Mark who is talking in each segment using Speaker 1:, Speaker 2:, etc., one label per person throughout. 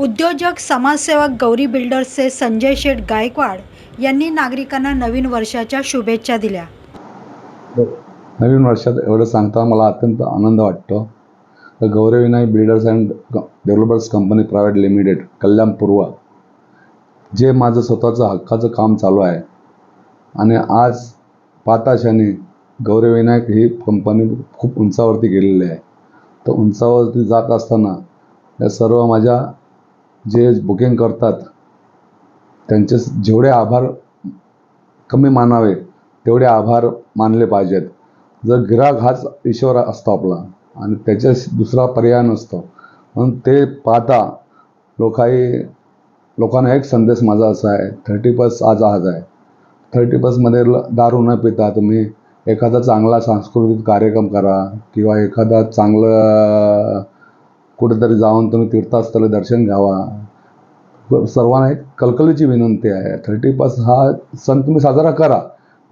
Speaker 1: उद्योजक समाजसेवक गौरी बिल्डर्सचे संजय शेठ गायकवाड यांनी नागरिकांना नवीन वर्षाच्या शुभेच्छा दिल्या.
Speaker 2: नवीन वर्षात एवढं सांगता मला अत्यंत आनंद वाटतो. तर Gaurvinayak builders and developers company private limited Kalyan पूर्व जे माझं स्वतःचं हक्काचं काम चालू आहे. आणि आज पाताशाने गौरविनायक ही कंपनी खूप उंचावरती गेलेली आहे. तर उंचावरती जात असताना या सर्व माझ्या जे बुकिंग करतात त्यांचे जेवढे आभार कमी मानावे तेवढे आभार मानले पाहिजेत. जर गिराक हाच ईश्वर असतो आपला आणि त्याच्या दुसरा पर्याय नसतो म्हणून ते पाहता लोकाही लोकांना एक संदेश माझा असा आहे थर्टी पस आज आज आहे. थर्टी पसमध्ये दारू न पिता तुम्ही एखादा चांगला सांस्कृतिक कार्यक्रम करा किंवा एखादा चांगलं कुठेतरी जाऊन तुम्ही तीर्थस्थळी दर्शन घ्यावा. सर्वांना एक कलकलीची विनंती आहे. थर्टी फर्स्ट हा सण तुम्ही साजरा करा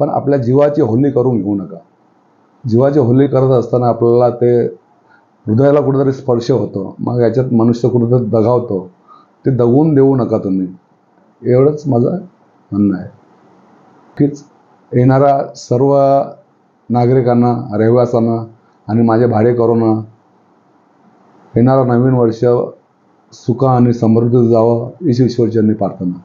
Speaker 2: पण आपल्या जीवाची होली करून घेऊ नका. जीवाची होली करत असताना आपल्याला ते हृदयाला कुठेतरी स्पर्श होतो. मग याच्यात मनुष्य कुठेतरी दगावतो. ते दगवून देऊ नका तुम्ही. एवढंच माझं म्हणणं आहे. कीच येणारा सर्व नागरिकांना रहिवासांना आणि माझे भाडेकरूंना येणारं नवीन वर्ष सुख आणि समृद्ध जावं हीच ईश्वरचरणी प्रार्थना.